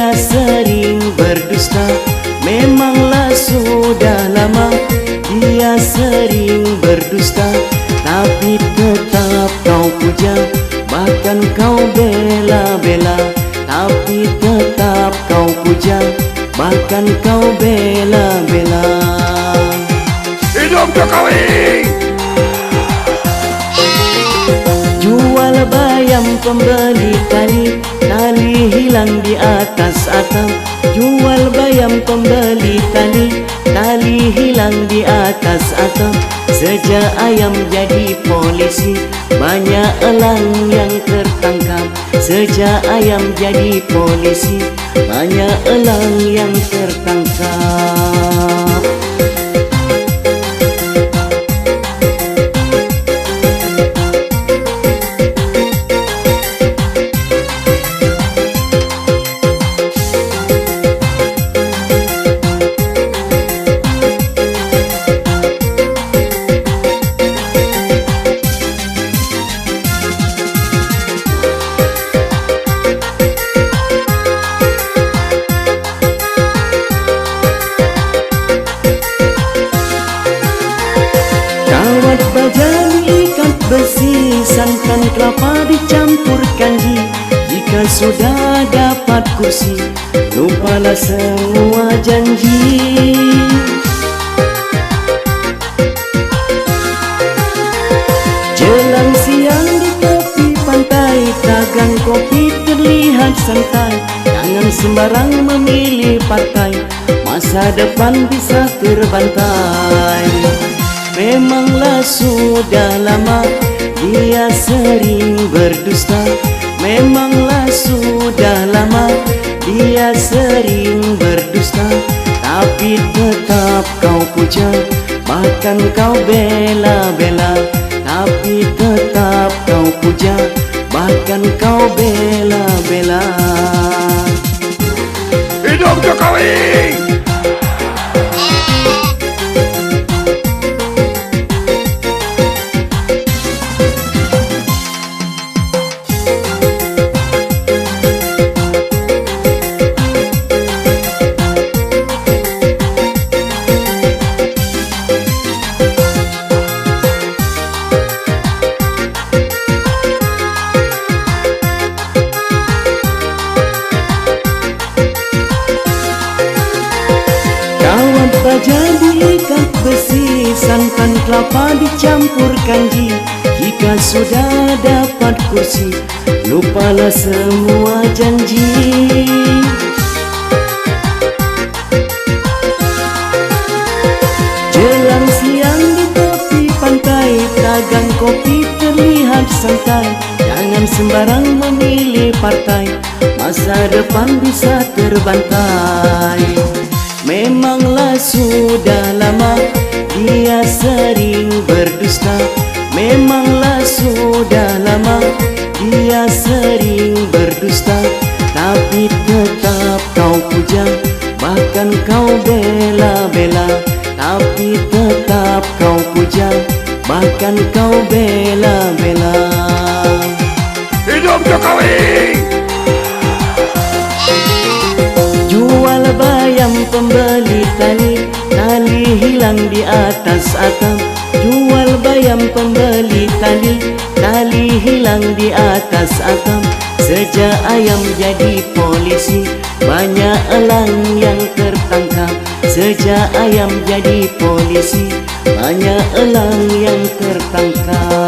dia sering berdusta Memanglah sudah lama. Dia sering berdusta Tapi tetap kau puja. Bahkan kau bela-bela Tapi tetap kau puja. Bahkan kau bela-bela. Hidup Jokowi! Jual bayam pembeli tani hilang di atas atap. Jual bayam pembeli tali Tali hilang di atas atap. Sejak ayam jadi polisi Banyak elang yang tertangkap. Sejak ayam jadi polisi Banyak elang yang tertangkap Kawat baja ikat besi Santan kelapa dicampur kanji Jika sudah dapat kursi Lupalah semua janji. Jelang siang di tepi pantai Tagang kopi terlihat santai. Jangan sembarang memilih partai Masa depan bisa terbantai Memanglah sudah lama dia sering berdusta? Memanglah sudah lama dia sering berdusta? Tapi tetap kau puja Bahkan kau bela-bela. Tapi tetap kau puja Bahkan kau bela-bela. Hidup Jokowi kelapa dicampur kanji Jika sudah dapat kursi. Lupalah semua janji. Jelang siang di tepi pantai Dagang kopi terlihat santai. Jangan sembarang memilih partai Masa depan bisa terbantai. Memanglah sudah lama Dia sering bela-bela Tapi tetap kau puja Bahkan kau bela-bela Hidup Jokowi Jual bayam pembeli tali Tali hilang di atas atap. Jual bayam pembeli tali Tali hilang di atas atap. Sejak ayam jadi polisi Banyak elang yang tertangkap. Sejak ayam jadi polisi Banyak elang yang tertangkap